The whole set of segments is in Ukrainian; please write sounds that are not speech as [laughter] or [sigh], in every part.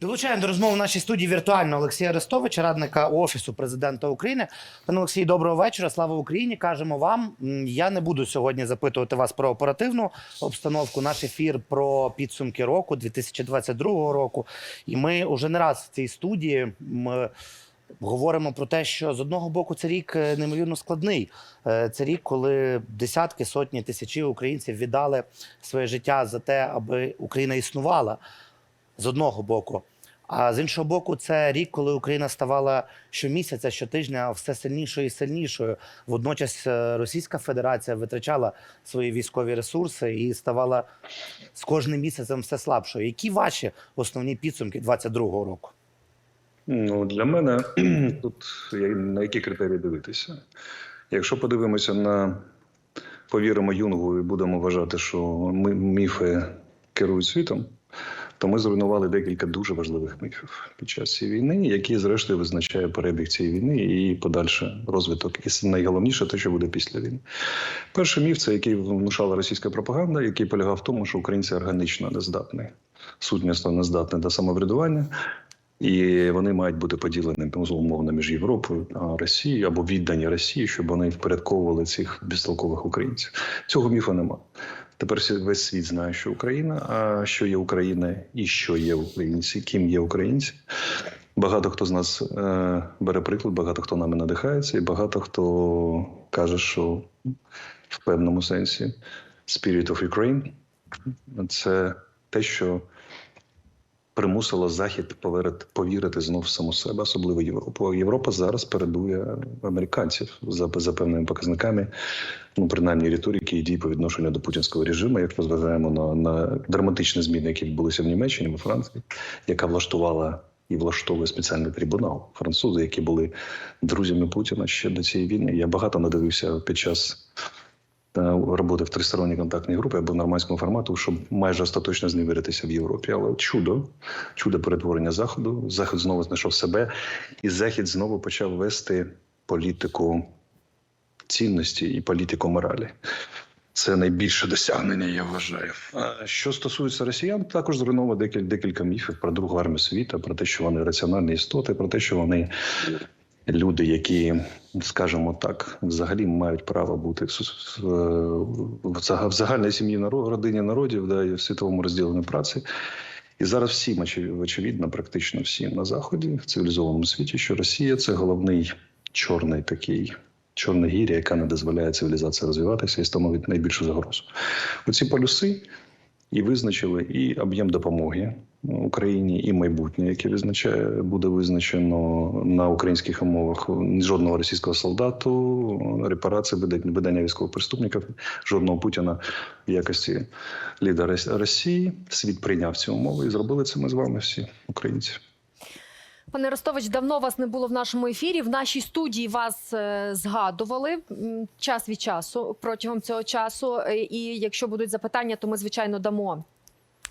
Долучаємо до розмови в нашій студії віртуально Олексія Арестовича, радника офісу президента України. Пане Олексій, доброго вечора. Слава Україні! Кажемо вам. Я не буду сьогодні запитувати вас про оперативну обстановку. Наш ефір про підсумки року 2022 року. І ми уже не раз в цій студії. м, Говоримо про те, що з одного боку це рік е, неймовірно складний. Е, Це рік, коли десятки, сотні, тисячі українців віддали своє життя за те, аби Україна існувала з одного боку. А з іншого боку, це рік, коли Україна ставала щомісяця, щотижня все сильнішою і сильнішою. Водночас е, Російська Федерація витрачала свої військові ресурси і ставала з кожним місяцем все слабшою. Які ваші основні підсумки 22-го року? Ну, для мене [clears throat] тут на які критерії дивитися. Якщо подивимося на повіримо Юнгу і будемо вважати, що ми, міфи керують світом, то ми зруйнували декілька дуже важливих міфів під час цієї війни, які, зрештою, визначає перебіг цієї війни і подальший розвиток. І найголовніше те, що буде після війни. Перший міф це який внушала російська пропаганда, який полягав в тому, що українці органічно нездатні, сутнісно нездатні до самоврядування. І вони мають бути поділені умовно між Європою та Росією або віддані Росії, щоб вони впорядковували цих безтолкових українців. Цього міфу нема. Тепер весь світ знає, що Україна, а що є Україна і що є українці, ким є українці. Багато хто з нас е, бере приклад, багато хто нами надихається, і багато хто каже, що в певному сенсі Spirit of Ukraine – це те, що примусило Захід повірити, повірити знов в саму себе, особливо Європу. Європа зараз передує американців за, за певними показниками, ну принаймні риторики і дій по відношенню до путінського режиму. Якщо зважаємо на, на драматичні зміни, які відбулися в Німеччині, в Франції, яка влаштувала. І влаштовує спеціальний трибунал французи, які були друзями Путіна ще до цієї війни. Я багато надивився під час роботи в тристоронній контактній групі або нормандському формату, щоб майже остаточно зневіритися в Європі. Але чудо, чудо перетворення заходу. Захід знову знайшов себе, і захід знову почав вести політику цінності і політику моралі. Це найбільше досягнення, я вважаю. Що стосується росіян, також зруйновано декілька, декілька міфів про другу армію світу, про те, що вони раціональні істоти, про те, що вони люди, які, скажімо так, взагалі мають право бути в, загальній сім'ї родині народів, да, і в світовому розділенні праці. І зараз всім очевидно, практично всім на заході, в цивілізованому світі, що Росія це головний чорний такий. Чорна гіря, яка не дозволяє цивілізації розвиватися і становить найбільшу загрозу. Оці полюси і визначили і об'єм допомоги Україні, і майбутнє, яке визначає, буде визначено на українських умовах жодного російського солдату, репарації, видання- видання військових преступників, жодного Путіна в якості лідера Росії. Світ прийняв ці умови і зробили це ми з вами всі українці. Пане Ростович, давно вас не було в нашому ефірі. В нашій студії вас е, згадували час від часу протягом цього часу. Е, І якщо будуть запитання, то ми звичайно дамо.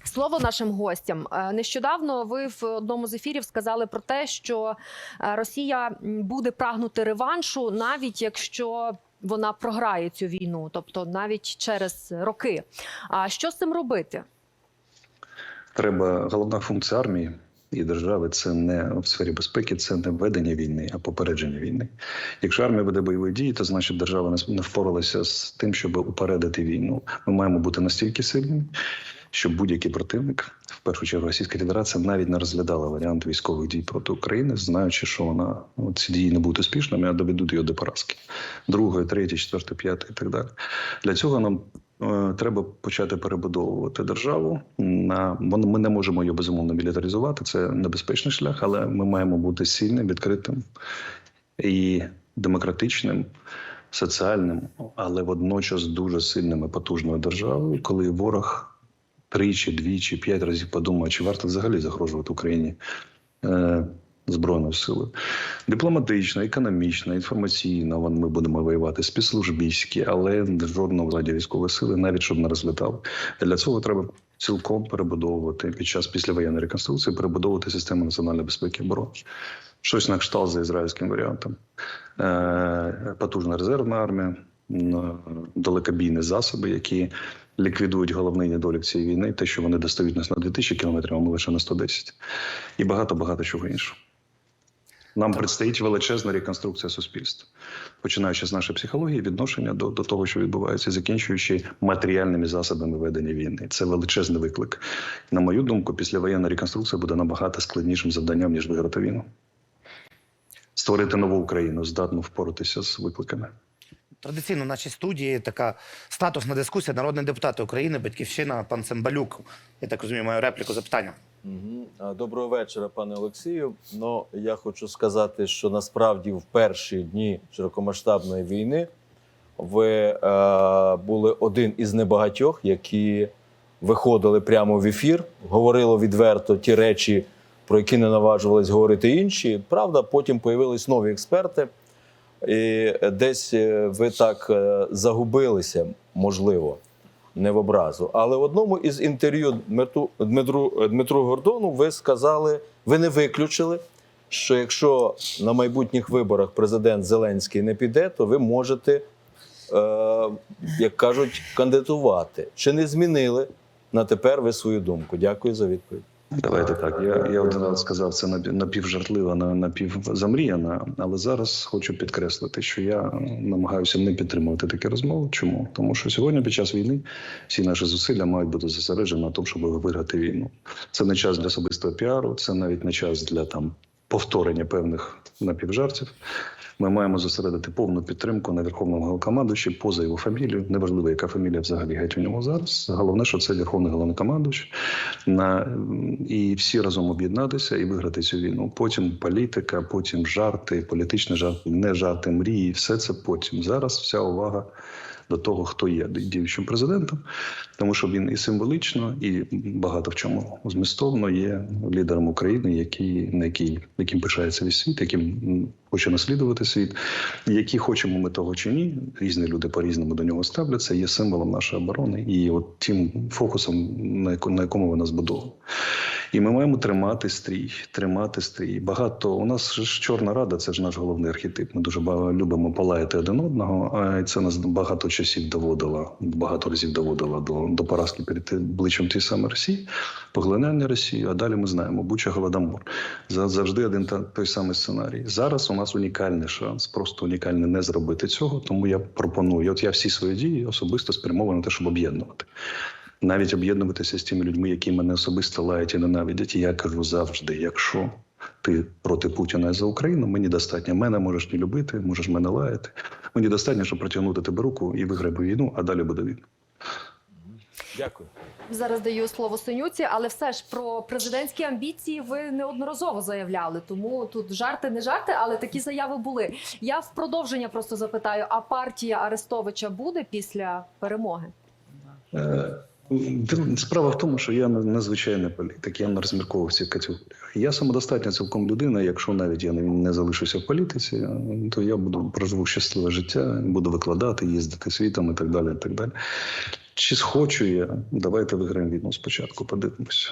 Слово нашим гостям Е, нещодавно ви в одному з ефірів сказали про те, що е, Росія буде прагнути реваншу, навіть якщо вона програє цю війну, тобто навіть через роки. А що з цим робити? Треба головна функція армії і держави це не в сфері безпеки, це не ведення війни, а попередження війни. Якщо армія веде бойові дії, то значить держава не- не впоралася з тим, щоб упередити війну. Ми маємо бути настільки сильними, щоб будь-який противник, в першу чергу Російська Федерація, навіть не розглядала варіант військових дій проти України, знаючи, що вона ну, ці дії не будуть успішними, а доведуть його до поразки другої, третьої, четвертої, п'ятої і так далі. Для цього нам е, треба почати перебудовувати державу. На ми не можемо її безумовно мілітаризувати. Це небезпечний шлях, але ми маємо бути сильним, відкритим і демократичним. Соціальним, але водночас дуже сильним і потужною державою, коли ворог тричі, двічі, п'ять разів подумає, чи варто взагалі загрожувати Україні е, збройною силою. Дипломатично, економічно, інформаційно вон ми будемо воювати спецслужбійські, але жодного владі військової сили, навіть щоб не розлітали. Для цього треба цілком перебудовувати під час післявоєнної реконструкції, перебудовувати систему національної безпеки і оборони. Щось на кшталт за ізраїльським варіантом. Е, потужна резервна армія, далекобійні засоби, які ліквідують головний недолік цієї війни, те, що вони достають нас на 2000 кілометрів, а ми лише на 110. І багато-багато чого іншого. Нам предстоїть величезна реконструкція суспільства, починаючи з нашої психології, відношення до, до того, що відбувається, закінчуючи матеріальними засобами ведення війни. Це величезний виклик. На мою думку, післявоєнна реконструкція буде набагато складнішим завданням, ніж виграти війну. Створити нову Україну, здатну впоратися з викликами. Традиційно в нашій студії така статусна дискусія. Народний депутат України, батьківщина, пан Цимбалюк. Я так розумію, маю репліку запитання. Доброго вечора, пане Олексію. Ну я хочу сказати, що насправді в перші дні широкомасштабної війни ви е, були один із небагатьох, які виходили прямо в ефір, говорили відверто ті речі, про які не наважувались говорити інші. Правда, потім появились нові експерти, і десь е, ви так е, загубилися, можливо не в образу. Але в одному із інтерв'ю Дмитру, Дмитру, Дмитру Гордону ви сказали, ви не виключили, що якщо на майбутніх виборах президент Зеленський не піде, то ви можете, е, як кажуть, кандидатувати. Чи не змінили на тепер ви свою думку? Дякую за відповідь. Давайте так. Я, я один раз сказав це напі- напівжартливо, на- напівзамріяно, але зараз хочу підкреслити, що я намагаюся не підтримувати такі розмови. Чому? Тому що сьогодні, під час війни, всі наші зусилля мають бути зосереджені на тому, щоб виграти війну. Це не час для особистого піару, це навіть не час для там повторення певних напівжартів. Ми маємо зосередити повну підтримку на верховному головнокомандуючі поза його фамілією. Неважливо, яка фамілія взагалі геть у нього зараз. Головне, що це верховний головнокомандуючий. На і всі разом об'єднатися і виграти цю війну. Потім політика, потім жарти, політичні жарти, не жарти, мрії. Все це потім. Зараз вся увага до того, хто є діючим президентом, тому що він і символічно, і багато в чому змістовно є лідером України, який на який яким пишається весь світ, яким хоче наслідувати світ. Які хочемо ми того чи ні, різні люди по-різному до нього ставляться, є символом нашої оборони і от тим фокусом, на яко- на якому вона збудована. І ми маємо тримати стрій, тримати стрій. Багато у нас ж Чорна Рада, це ж наш головний архетип. Ми дуже багато любимо палаяти один одного. А це нас багато часів доводило, багато разів доводило до, до поразки перед обличчям тієї самої Росії, поглинання Росії. А далі ми знаємо Буча Голодомор. За- Завжди один та той самий сценарій. Зараз у нас унікальний шанс, просто унікальний не зробити цього. Тому я пропоную. От я всі свої дії особисто спрямований на те, щоб об'єднувати навіть об'єднуватися з тими людьми, які мене особисто лають і ненавидять. Я кажу завжди: якщо ти проти Путіна за Україну, мені достатньо. Мене можеш не любити, можеш мене лаяти. Мені достатньо, щоб протягнути тебе руку і виграти війну, а далі буде війна. Дякую. Зараз даю слово Синюці, але все ж про президентські амбіції ви неодноразово заявляли. Тому тут жарти не жарти, але такі заяви були. Я в продовження просто запитаю: а партія Арестовича буде після перемоги? Е, Справа в тому, що я не- незвичайний політик, я не розмірковував ці категорії. Я самодостатня цілком людина. Якщо навіть я не, не залишуся в політиці, то я буду проживу щасливе життя, буду викладати, їздити світом і так далі. І так далі. Чи схочу я? Давайте виграємо війну спочатку, подивимося.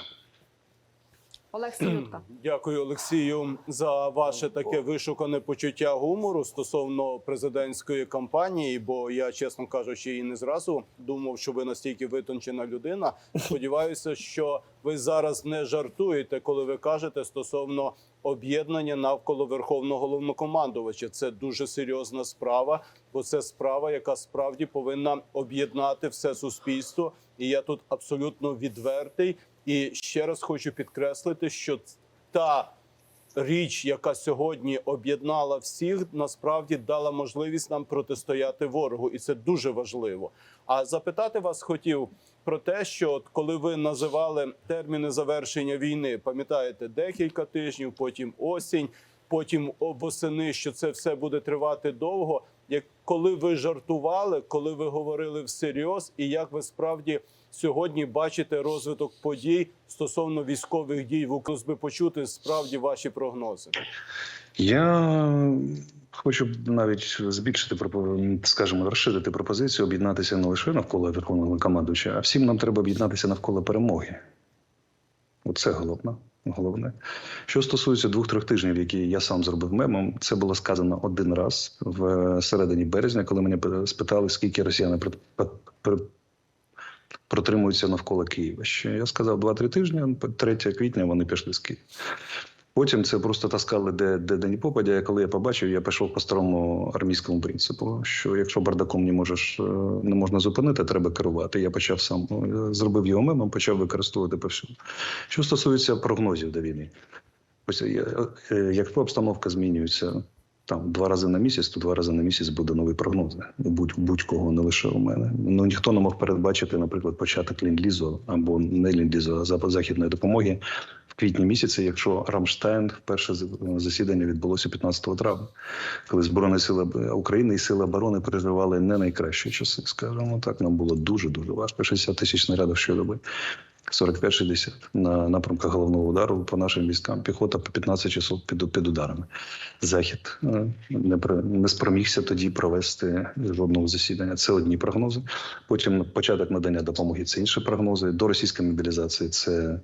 Олег [clears throat] Синютка. Дякую, Олексію, за ваше таке вишукане почуття гумору стосовно президентської кампанії. Бо я, чесно кажучи, і не зразу думав, що ви настільки витончена людина. [laughs] Сподіваюся, що ви зараз не жартуєте, коли ви кажете стосовно об'єднання навколо верховного головнокомандувача. Це дуже серйозна справа, бо це справа, яка справді повинна об'єднати все суспільство. І я тут абсолютно відвертий. І ще раз хочу підкреслити, що та річ, яка сьогодні об'єднала всіх, насправді дала можливість нам протистояти ворогу, і це дуже важливо. А запитати вас хотів про те, що от коли ви називали терміни завершення війни, пам'ятаєте, декілька тижнів, потім осінь, потім восени, що це все буде тривати довго. Як коли ви жартували, коли ви говорили всерйоз, і як ви справді сьогодні бачите розвиток подій стосовно військових дій в Україні, би почути справді ваші прогнози? Я хочу навіть збільшити скажімо, розширити пропозицію, об'єднатися не лише навколо верховного командуюча, а всім нам треба об'єднатися навколо перемоги. Оце головне. Головне. Що стосується двох-трьох тижнів, які я сам зробив мемом, це було сказано один раз в середині березня, коли мене спитали, скільки росіяни протримуються навколо Києва. Ще я сказав 2-3 тижні, 3 квітня вони пішли з Києва. Потім це просто таскали де, де, де ні попадя. Коли я побачив, я пішов по старому армійському принципу, що якщо бардаком не можеш е, не можна зупинити, треба керувати. Я почав сам е, зробив його мемом, почав використовувати повсюди. Що стосується прогнозів до війни, ось е, якщо обстановка змінюється там два рази на місяць, то два рази на місяць буде новий прогноз. Будь будь-кого не лише у мене. Ну ніхто не мог передбачити, наприклад, початок ліндлізу або не ліндлізу, а запад західної допомоги в квітні місяці, якщо Рамштайн перше з- засідання відбулося 15 травня, коли збройні сили України і сили оборони переживали не найкращі часи. Скажімо так, нам було дуже дуже важко. 60 тисяч снарядів щодоби. 45-60 на напрямках головного удару по нашим військам. Піхота по 15 часов під, під ударами. Захід е, не, не спромігся тоді провести жодного засідання. Це одні прогнози. Потім початок надання допомоги це інші прогнози. До російської мобілізації це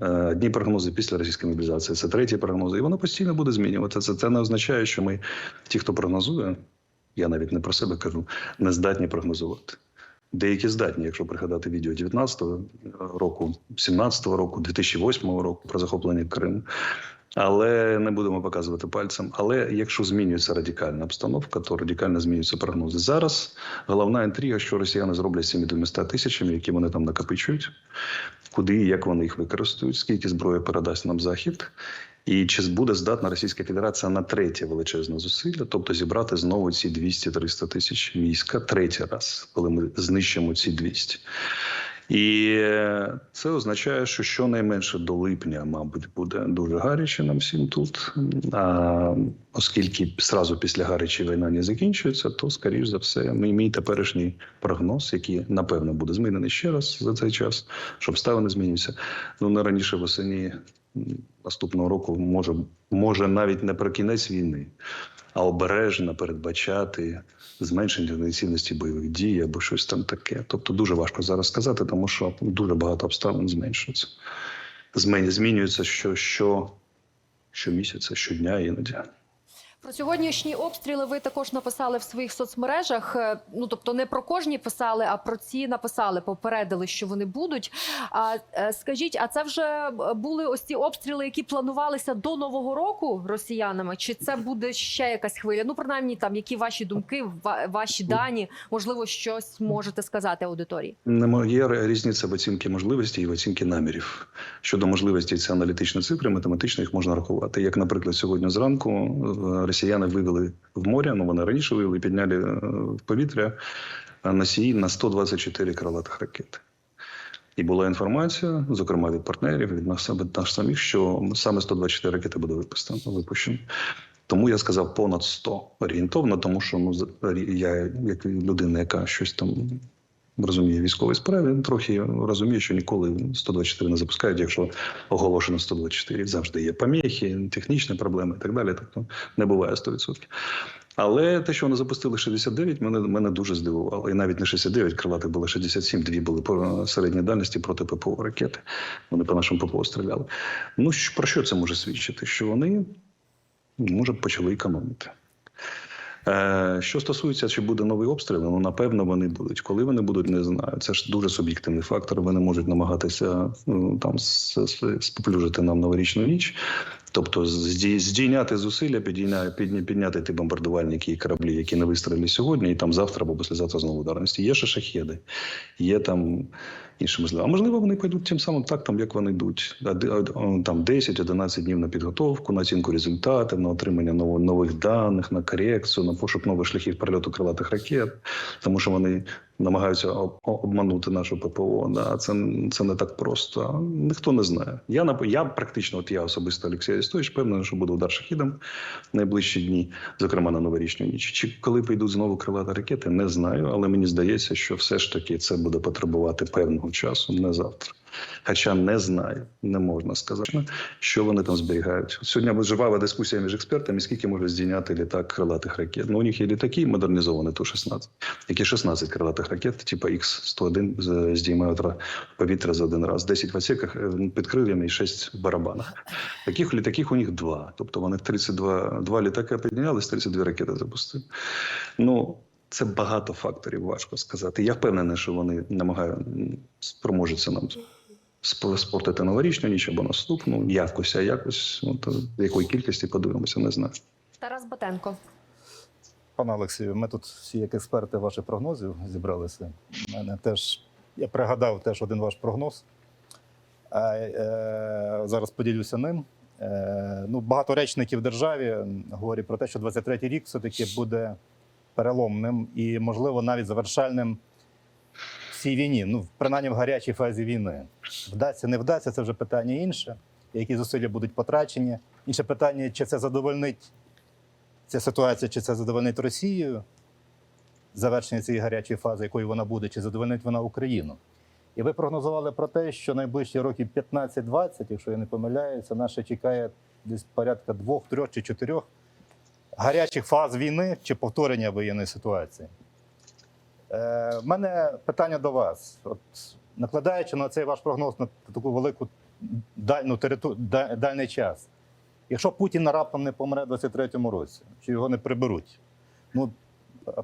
е, одні прогнози, після російської мобілізації це треті прогнози. І воно постійно буде змінюватися. Це не означає, що ми, ті, хто прогнозує, я навіть не про себе кажу, не здатні прогнозувати. Деякі здатні, якщо пригадати відео 19-го року, 17-го року, 2008 року про захоплення Криму. Але не будемо показувати пальцем. Але якщо змінюється радикальна обстановка, то радикально змінюються прогнози. Зараз головна інтрига, що росіяни зроблять з цими 200 тисячами, які вони там накопичують, куди і як вони їх використають, скільки зброї передасть нам захід, і чи буде здатна Російська Федерація на третє величезне зусилля, тобто зібрати знову ці 200-300 тисяч війська третій раз, коли ми знищимо ці 200. І це означає, що щонайменше до липня, мабуть, буде дуже гаряче нам всім тут. А оскільки зразу після гарячі війна не закінчується, то скоріш за все, мій, мій теперішній прогноз, який напевно буде змінений ще раз за цей час, щоб обставини змінюються. Ну не раніше восені наступного року може, може навіть не про кінець війни, а обережно передбачати зменшення інтенсивності бойових дій або щось там таке. Тобто дуже важко зараз сказати, тому що дуже багато обставин зменшується. Змін- Змінюється що, що, щомісяця, щодня іноді. Про сьогоднішні обстріли ви також написали в своїх соцмережах. Е, Ну тобто не про кожні писали, а про ці написали, попередили, що вони будуть. А е, скажіть, а це вже е, були ось ці обстріли, які планувалися до нового року росіянами? Чи це буде ще якась хвиля? Ну принаймні, там які ваші думки, ва- ваші дані, можливо, щось можете сказати аудиторії. Є різниця в оцінки можливостей і в оцінки намірів. Щодо можливостей, це аналітичні цифри, математично їх можна рахувати. Як, наприклад, сьогодні зранку росіяни вивели в море, ну вони раніше вивели, підняли е, в повітря е, носії на 124 крилатих ракети. І була інформація, зокрема від партнерів, від нас, від нас самих, що саме 124 ракети буде випустено, випущено. Тому я сказав понад 100 орієнтовно, тому що ну, я, як людина, яка щось там розуміє військовій справі, трохи розуміє, що ніколи 124 не запускають, якщо оголошено 124. Завжди є поміхи, технічні проблеми і так далі. Тобто не буває 100%. Але те, що вони запустили 69, мене, мене дуже здивувало. І навіть не 69, крилатих було 67, дві були по середній дальності проти ППО ракети. Вони по нашому ППО стріляли. Ну, про що це може свідчити? Що вони, може, почали економити. Е, Що стосується, чи буде новий обстріл, ну напевно вони будуть. Коли вони будуть, не знаю. Це ж дуже суб'єктивний фактор. Вони можуть намагатися ну, там споплюжити нам новорічну ніч. Тобто здійняти зусилля, підняти ті бомбардувальники і кораблі, які не вистрілили сьогодні, і там завтра або післязавтра знову ударності. Є ще шахеди, є там інші можливо. А можливо, вони пойдуть тим самим тактом, як вони йдуть. Там 10-11 днів на підготовку, на оцінку результатів, на отримання нових даних, на корекцію, на пошук нових шляхів перельоту крилатих ракет, тому що вони намагаються об- обманути нашу ППО. Да. Це, це не так просто. Ніхто не знає. Я я практично, от я особисто Олексій Арістович, певний, що буду удар шахідом в найближчі дні, зокрема на новорічну ніч. Чи коли прийдуть знову крилати ракети, не знаю, але мені здається, що все ж таки це буде потребувати певного часу, не завтра. Хоча не знаю, не можна сказати, що вони там зберігають. Сьогодні жива дискусія між експертами, скільки може здійняти літак крилатих ракет. Ну, у них є літаки модернізовані, ту 16, які 16 крилатих ракет, типу Х-101, з- здіймають повітря за один раз. 10 в отсеках е, під криллями і 6 в барабанах. Таких літаків у них два. Тобто вони 32 два літаки піднялись, 32 ракети запустили. Ну, Це багато факторів, важко сказати. Я впевнений, що вони намагають спроможуться нам спортити новорічну ніч або наступну, якось, а якось, от, якої кількості подивимося, не знаю. Тарас Батенко. Пане Олексію, ми тут всі як експерти ваших прогнозів зібралися. У мене теж я пригадав теж один ваш прогноз. А, е, зараз поділюся ним. Е, ну, багато речників в державі говорять про те, що 23-й рік все-таки буде переломним і, можливо, навіть завершальним цій війні. Ну, принаймні в гарячій фазі війни. Вдасться, не вдасться, це вже питання інше. Які зусилля будуть потрачені. Інше питання, чи це задовольнить ця ситуація, чи це задовольнить Росію, завершення цієї гарячої фази, якою вона буде, чи задовольнить вона Україну. І ви прогнозували про те, що найближчі років 15-20, якщо я не помиляюся, ще чекає десь порядка двох, трьох чи чотирьох гарячих фаз війни чи повторення воєнної ситуації. Е, в мене питання до вас. От, накладаючи на цей ваш прогноз на таку велику дальну териту... да- дальний час, якщо Путін раптом не помре в 23-му році, чи його не приберуть, ну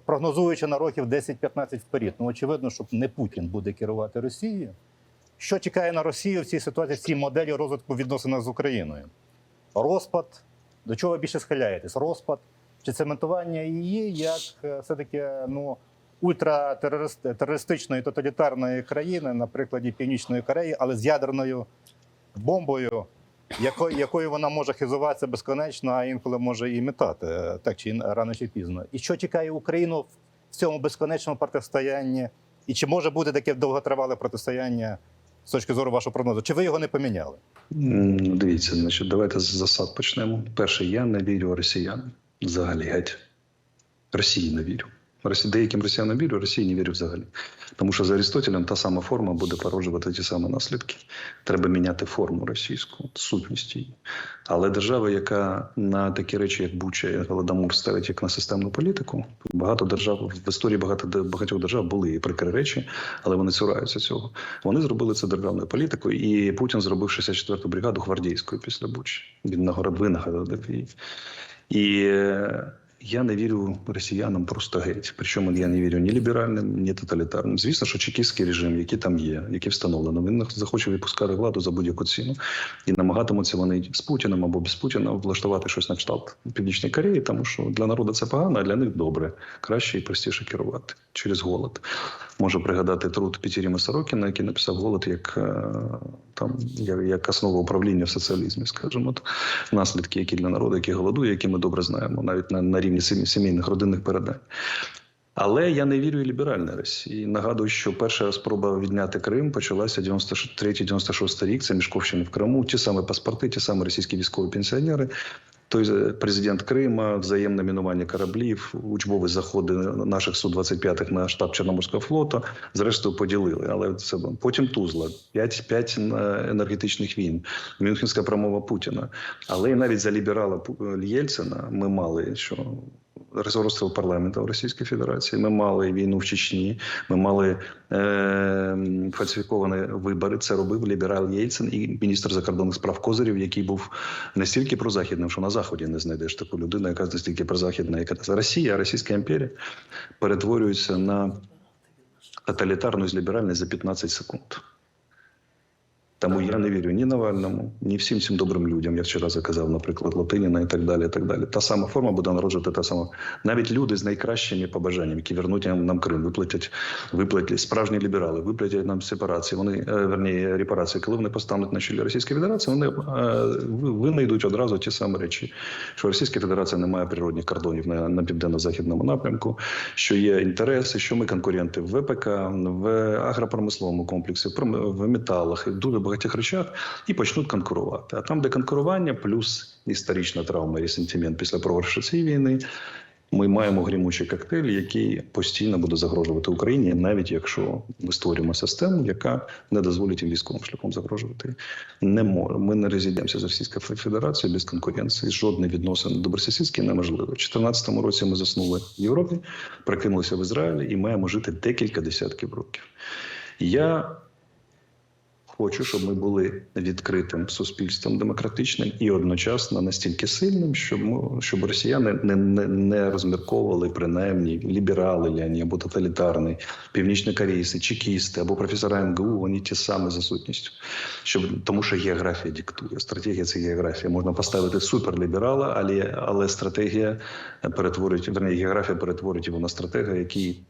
прогнозуючи на років 10-15 вперед, ну очевидно, що не Путін буде керувати Росією. Що чекає на Росію в цій ситуації, в цій моделі розвитку відносин з Україною? Розпад. До чого ви більше схиляєтесь? Розпад чи цементування її як е, все-таки ну, ультратерористичної тоталітарної країни, на прикладі Північної Кореї, але з ядерною бомбою, якою, якою вона може хизуватися безконечно, а інколи може і метати, е, так чи рано чи пізно. І що чекає Україну в цьому безконечному протистоянні? І чи може бути таке довготривале протистояння з точки зору вашого прогнозу? Чи ви його не поміняли? Дивіться, значить, давайте з засад почнемо. Перше, я не вірю росіянам. Взагалі геть. Росії не вірю. Деяким росіянам вірю, Росії не вірю взагалі. Тому що за Арістотелем та сама форма буде породжувати ті самі наслідки. Треба міняти форму російську, сутність її. Але держава, яка на такі речі, як Буча і Голодомор, ставить як на системну політику, багато держав в історії багато багатьох держав були і прикри речі, але вони цураються цього. Вони зробили це державною політикою, і Путін зробив 64-ту бригаду гвардійською після Бучі. Він нагород винагородив її. І е, я не вірю росіянам просто геть. Причому я не вірю ні ліберальним, ні тоталітарним. Звісно, що чекістський режим, який там є, який встановлено, він захоче відпускати владу за будь-яку ціну. І намагатимуться вони з Путіним або без Путіна влаштувати щось на кшталт Північної Кореї, тому що для народу це погано, а для них добре. Краще і простіше керувати через голод. Можу пригадати труд Пітіріма Сорокіна, який написав голод як е, там як, основа управління в соціалізмі, скажімо, от, наслідки, які для народу, який голодує, які ми добре знаємо, навіть на, на рівні сімейних родинних передань. Але я не вірю і ліберальній Росії. Нагадую, що перша спроба відняти Крим почалася 93-96 рік. Це Мішковщина в Криму. Ті самі паспорти, ті самі російські військові пенсіонери. Той президент Крима, взаємне мінування кораблів, учбові заходи наших Су-25 на штаб Чорноморського флоту. Зрештою поділили. Але це потім Тузла, п'ять п'ять е, енергетичних війн, Мюнхенська промова Путіна. Але навіть за ліберала Пу- Єльцина ми мали що розстріл парламенту в Російській Федерації. Ми мали війну в Чечні. Ми мали е, фальсифіковані вибори. Це робив ліберал Єльцин і міністр закордонних справ Козирів, який був настільки прозахідним, що на заході не знайдеш таку людину, яка настільки прозахідна, яка Росія, Російська імперія перетворюється на тоталітарну з ліберальність за 15 секунд. Тому я не вірю ні Навальному, ні всім цим добрим людям, як вчора заказав, наприклад, Латиніна і так далі. і так далі. Та сама форма буде народжувати та сама. Навіть люди з найкращими побажаннями, які вернуть нам, нам Крим, виплатять, виплатять справжні ліберали, виплатять нам сепарації. Вони е, верні репарації. Коли вони постануть на чолі Російської Федерації, вони е, ви- винайдуть одразу ті самі речі, що Російська Федерація не має природних кордонів на, на південно-західному напрямку, що є інтереси, що ми конкуренти в ВПК, в агропромисловому комплексі, в металах і дуже багатьох речах, і почнуть конкурувати. А там, де конкурування, плюс історична травма і сентимент після програшу цієї війни. Ми маємо грімучий коктейль, який постійно буде загрожувати Україні, навіть якщо ми створюємо систему, яка не дозволить їм військовим шляхом загрожувати. Не може. Ми не розійдемося з Російською Федерацією без конкуренції. Жодних відносин добросусідські неможливо. У 2014 році ми заснули в Європі, прокинулися в Ізраїлі і маємо жити декілька десятків років. Я Хочу, щоб ми були відкритим суспільством демократичним і одночасно настільки сильним, щоб щоб росіяни не, не, не розмірковували принаймні ліберали ли вони, або тоталітарні, північнокорейці, чекісти або професора МГУ. Вони ті самі за сутністю. Щоб тому, що географія диктує. Стратегія це географія. Можна поставити суперліберала, але але стратегія перетворить верні, географія перетворить його на стратега, який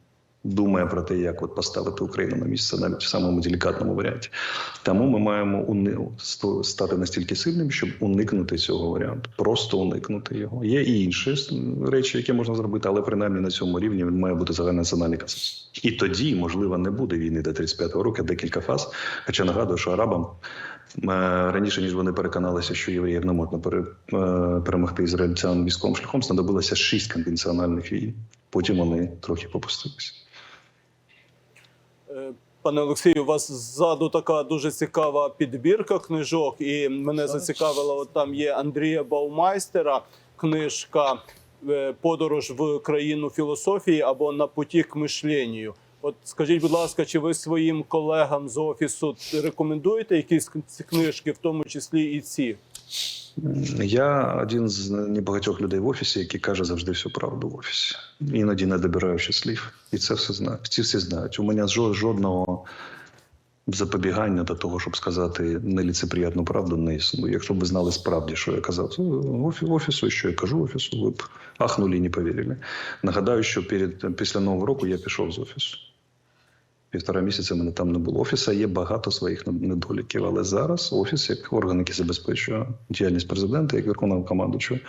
думає про те, як от поставити Україну на місце навіть в самому делікатному варіанті. Тому ми маємо уни... стати настільки сильним, щоб уникнути цього варіанту, просто уникнути його. Є і інші речі, які можна зробити, але принаймні на цьому рівні він має бути загальнонаціональний консенсус. І тоді, можливо, не буде війни до 35-го року, декілька фаз. Хоча нагадую, що арабам е, раніше ніж вони переконалися, що євреїв не можна е, перемогти ізраїльцям військовим шляхом, знадобилося шість конвенціональних війн. Потім вони трохи попустилися. Пане Олексію, у вас ззаду така дуже цікава підбірка книжок, і мене зацікавило, от там є Андрія Баумайстера, книжка е, Подорож в країну філософії або на путі к мишленню. От скажіть, будь ласка, чи ви своїм колегам з офісу рекомендуєте якісь книжки, в тому числі і ці? Я один з небагатьох людей в офісі, який каже завжди всю правду в офісі. Іноді не добираючи слів. І це все знають. Ці всі знають. У мене жо- жодного запобігання до того, щоб сказати неліцеприятну правду, не існує. Якщо б ви знали справді, що я казав офі- офісу, що я кажу офісу, ви б ахнули і не повірили. Нагадаю, що перед після нового року я пішов з офісу. Півтора місяця мене там не було. Офіса є багато своїх недоліків, але зараз офіс, як орган, який забезпечує діяльність президента, як верховного командуючого,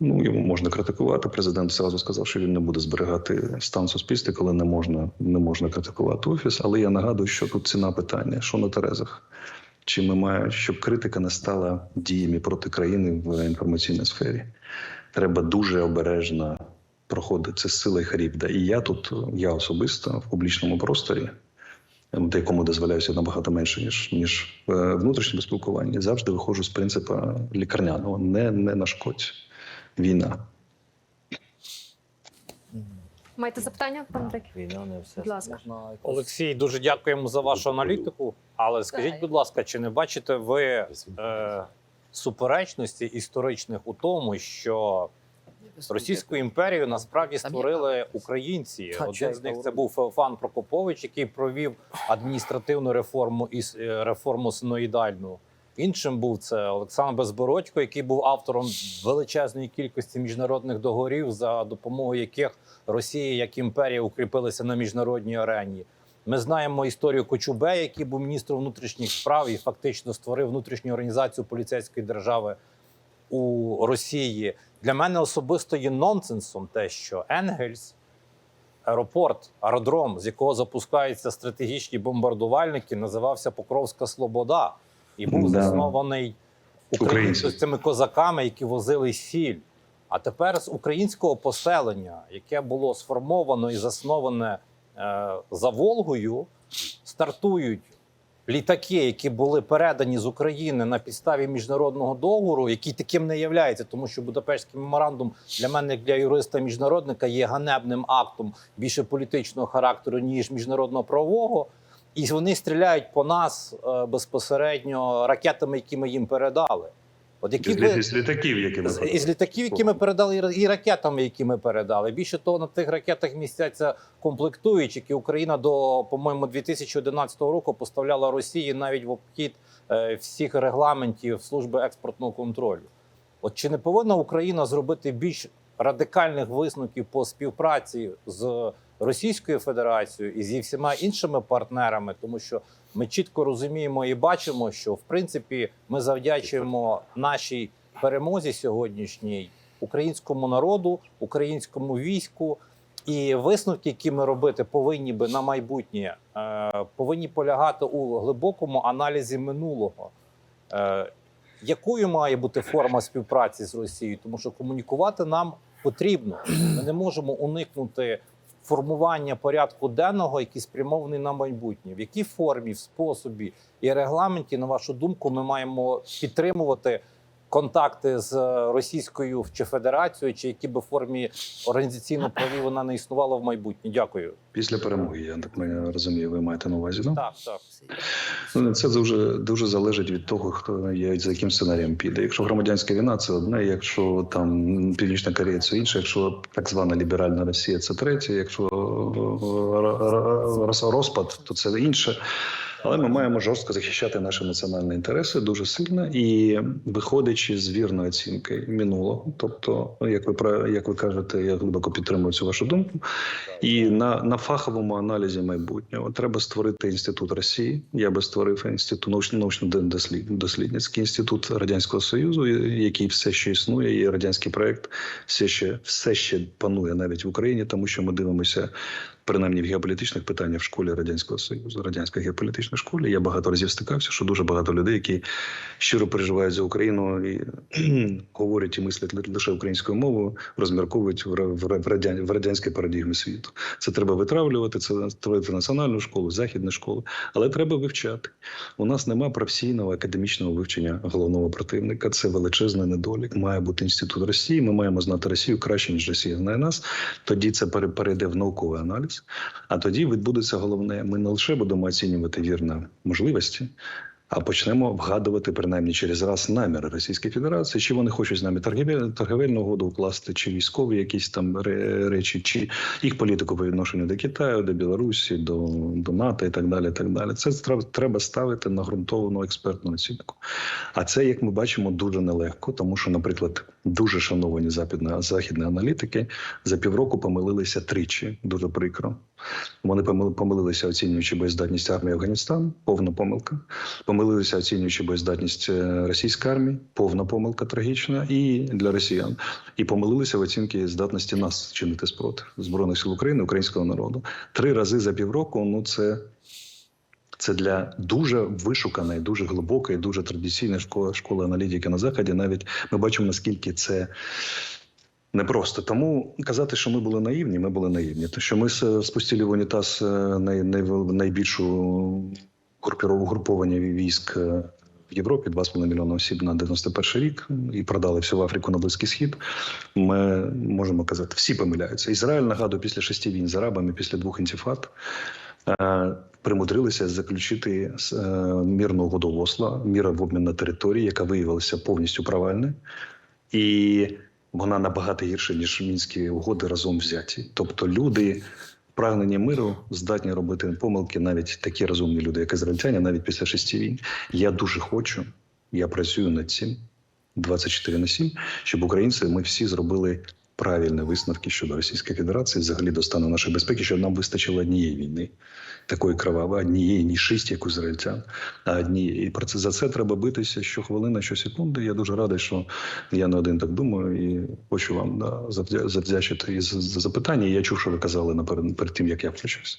ну йому можна критикувати. Президент зразу сказав, що він не буде зберігати стан суспільства, коли не можна, не можна критикувати офіс. Але я нагадую, що тут ціна питання, що на Терезах. Чи ми маємо, щоб критика не стала діями проти країни в інформаційній сфері? Треба дуже обережно проходить це сила і харібда. І я тут, я особисто в публічному просторі, ем, якому дозволяюся набагато менше, ніж, ніж внутрішньому спілкуванні, завжди виходжу з принципу лікарняного. Не, не нашкодь. Війна. Маєте запитання, пане Андрій? Війна не все. Будь ласка. Олексій, дуже дякуємо за вашу аналітику. Але скажіть, будь ласка, чи не бачите ви е, суперечності історичних у тому, що Російську імперію насправді створили українці? Один з них це був Феофан Прокопович, який провів адміністративну реформу і е, реформу синоїдальну. Іншим був це Олександр Безбородько, який був автором величезної кількості міжнародних договорів, за допомогою яких Росія як імперія укріпилася на міжнародній арені. Ми знаємо історію Кочубея, який був міністром внутрішніх справ і фактично створив внутрішню організацію поліцейської держави у Росії. Для мене особисто є нонсенсом те, що Енгельс, аеропорт, аеродром, з якого запускаються стратегічні бомбардувальники, називався Покровська Слобода і був Да. заснований Українцями. цими козаками, які возили сіль. А тепер з українського поселення, яке було сформовано і засноване е, за Волгою, стартують літаки, які були передані з України на підставі міжнародного договору, який таким не являється, тому що Будапештський меморандум для мене, як для юриста міжнародника, є ганебним актом більше політичного характеру, ніж міжнародного правового. І вони стріляють по нас е, безпосередньо ракетами, які ми їм передали. От які Із, ви із літаків, які ми з- із літаків, які ми передали, і і ракетами, які ми передали. Більше того, на тих ракетах містяться комплектуючі, які Україна до, по-моєму, 2011 року поставляла Росії навіть в обхід е, всіх регламентів служби експортного контролю. От чи не повинна Україна зробити більш радикальних висновків по співпраці з Російською Федерацією і зі всіма іншими партнерами, тому що ми чітко розуміємо і бачимо, що в принципі ми завдячуємо нашій перемозі сьогоднішній українському народу, українському війську. І висновки, які ми робити повинні би на майбутнє, е, повинні полягати у глибокому аналізі минулого. Е, якою має бути форма співпраці з Росією? Тому що комунікувати нам потрібно. Ми не можемо уникнути формування порядку денного, який спрямований на майбутнє. В якій формі, в способі і регламенті, на вашу думку, ми маємо підтримувати контакти з е, Російською чи Федерацією, чи які би формі організаційно праві вона не існувала в майбутнє? Дякую. Після перемоги, я так розумію, ви маєте на увазі. Ну? Так, так. Ну, Це дуже дуже залежить від того, хто є за яким сценарієм піде. Якщо громадянська війна, це одне. Якщо там Північна Корея, це інше. Якщо так звана ліберальна Росія, це третє. Якщо е, розпад, то це інше. Але ми маємо жорстко захищати наші національні інтереси дуже сильно і виходячи з вірної оцінки минулого. Тобто, ну, як ви як ви кажете, я глибоко підтримую цю вашу думку. І на, на фаховому аналізі майбутнього треба створити інститут Росії. Я би створив інститут научно научно дослідницький інститут радянського союзу, який все ще існує, і радянський проект все ще все ще панує навіть в Україні, тому що ми дивимося. Принаймні в геополітичних питаннях в школі радянського союзу, радянської геополітичної школі. Я багато разів стикався, що дуже багато людей, які щиро переживають за Україну і говорять і мислять лише українською мовою, розмірковують в, ра- в, в, радян, в радянській парадігмі світу. Це треба витравлювати, це створити національну школу, західну школу, але треба вивчати. У нас немає професійного академічного вивчення головного противника. Це величезний недолік. Має бути інститут Росії. Ми маємо знати Росію краще ніж Росія знає нас. Тоді це пере- перейде в науковий аналіз. А тоді відбудеться головне. Ми не лише будемо оцінювати вірно можливості. А почнемо вгадувати принаймні через раз наміри Російської Федерації, чи вони хочуть з нами торгівель, торговельну угоду укласти, чи військові якісь там речі, чи їх політику по відношенню до Китаю, до Білорусі, до, до НАТО і так далі. І так далі. Це треба, ставити на ґрунтовану експертну оцінку. А це, як ми бачимо, дуже нелегко, тому що, наприклад, дуже шановані західні аналітики за півроку помилилися тричі. Дуже прикро. Вони помили- помилилися, оцінюючи боєздатність армії Афганістану, повна помилка. Помилилися, оцінюючи боєздатність е, російської армії, повна помилка трагічна і для росіян. І помилилися в оцінці здатності нас чинити спротив збройних сил України, українського народу. Три рази за півроку. Ну це. Це для дуже вишуканої, дуже глибокої, дуже традиційної школи, школи аналітики на заході. Навіть ми бачимо наскільки це непросто. Тому казати, що ми були наївні, ми були наївні. То що ми спустили в унітаз е, най, най, найбільшу групірову груповання військ е, в Європі 2,5 мільйона осіб на 91 рік і продали всю Африку на Близький Схід. Ми можемо казати, всі помиляються. Ізраїль нагадую після шести війн з арабами, після двох інтифад. е, Примудрилися заключити мирну угоду Осло, міра в обмін на території, яка виявилася повністю провальною. І вона набагато гірша, ніж мінські угоди разом взяті. Тобто люди прагнення миру здатні робити помилки, навіть такі розумні люди, як ізраїльтяни, навіть після шести війн. Я дуже хочу, я працюю над цим 24 на 7, щоб українці ми всі зробили правильні висновки щодо Російської Федерації, взагалі до стану нашої безпеки, що нам вистачило однієї війни, такої кровавої, однієї, ні шість, як у а однієї. І про це за це треба битися щохвилина, щосекунди. Я дуже радий, що я не один так думаю, і хочу вам да, завдячити і за запитання. Я чув, що ви казали наперед перед тим, як я включився.